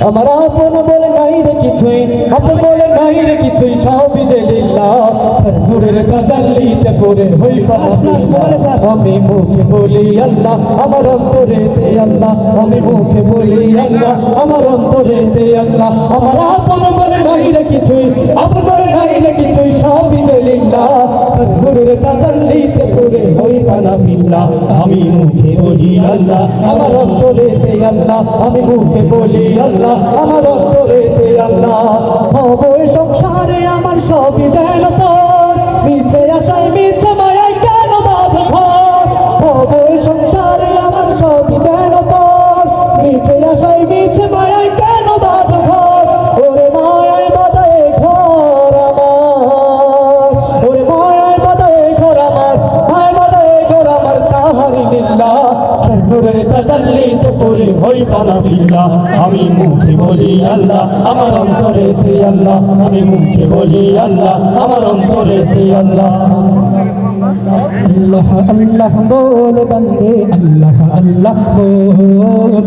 আমার আপন বলে নাই রে কিছুই আপন বলে নাই রে কিছুই সবই যে লীলা। নূরের তাজাল্লিতে পড়ে হই আমি মুখে বলি আল্লাহ আমার অন্তরে দে আল্লাহ। আমি মুখে বলি আল্লাহ আমার অন্তরে দে আল্লাহ। আমার আপন বলে নাই রে কিছুই তাজাল্লিতে পড়ে হই পানা বিল্লাহ আমি মুখে বলি আল্লাহ, আমার অন্তরে দে আল্লাহ, আমি মুখে বলি আল্লাহ, আমার অন্তরে দে আল্লাহ। হব সংসারে আমার সবই যেন তোর, মিছে আশায়, মিছে মায়ায় কেন বাধা ঘর? হব সংসারে আমার সবই যেন তোর, মিছে আশায়, মিছে মায়ায় কেন তার তাজাল্লি তো করে হই পানা ফিল্লা আমি মুখে বলি আল্লাহ, আমার অন্তরে তে আল্লাহ। আমি মুখে বলি আল্লাহ, আমার অন্তরে তে আল্লাহ। আল্লাহ আল্লাহ বল বন্দে, আল্লাহ আল্লাহ বল